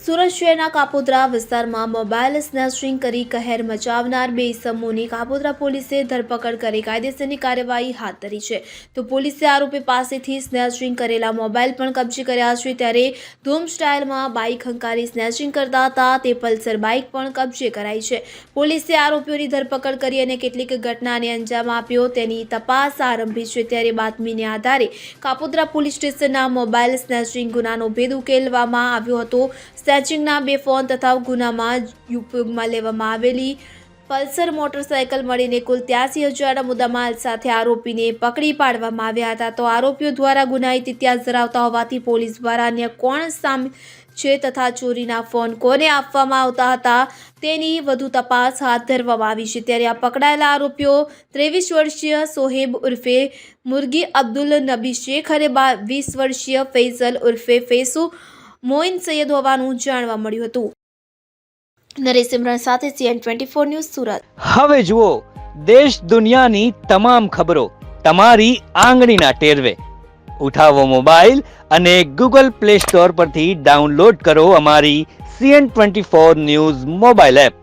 સુરત શહેરના કાપોદ્રા વિસ્તારમાં mobile snatching કરી કહેર મચાવનાર બે ઇસમોની કાપોદ્રા પોલીસે ધરપકડ કરી કાયદેસરની કાર્યવાહી હાથ ધરી છે. તો પોલીસે આરોપી પાસેથી સ્નેચિંગ કરેલા મોબાઈલ પણ કબજે કર્યા છે. ત્યારે ધૂમ સ્ટાઇલમાં બાઇક હંકારી સ્નેચિંગ કરતા હતા. તે પલ્સર બાઇક પણ કબજે કરાઈ છે. પોલીસે આરોપીઓની ધરપકડ કરી અને કેટલીક ઘટનાને અંજામ આપ્યો. તેની તપાસ આરંભી છે. ત્યારે બાતમીને આધારે કાપોદ્રા પોલીસ સ્ટેશનના મોબાઈલ સ્નેચિંગ ગુનાનો ભેદ ઉકેલવામાં આવ્યો હતો. સ્નેચિંગના બે ફોન તથા ગુનામાં ઉપયોગમાં લેવામાં આવેલી પલ્સર મોટરસાયકલ મળીને કુલ ત્યાસી હજારના મુદ્દામાલ સાથે આરોપીને પકડી પાડવામાં આવ્યા હતા. તો આરોપીઓ દ્વારા ગુનાહિત ઇતિહાસ ધરાવતા હોવાથી પોલીસ દ્વારા અન્ય કોણ સામે છે તથા ચોરીના ફોન કોને આપવામાં આવતા હતા તેની વધુ તપાસ હાથ ધરવામાં આવી છે. ત્યારે આ પકડાયેલા આરોપીઓ ત્રેવીસ વર્ષીય સોહેબ ઉર્ફે મુરગી અબ્દુલ નબી શેખ અને વીસ વર્ષીય ફૈઝલ ઉર્ફે ફેસુ મોઇન સૈયદ હોવાનું જાણવા મળ્યું હતું. નરેશ સિમરન સાથે CN twenty four news Surat. હવે જુઓ, દેશ દુનિયાની તમામ ખબરો તમારી આંગળીના ટેરવે. ઉઠાવો મોબાઈલ અને ગૂગલ પ્લે સ્ટોર પરથી ડાઉનલોડ કરો અમારી CN twenty four news mobile app.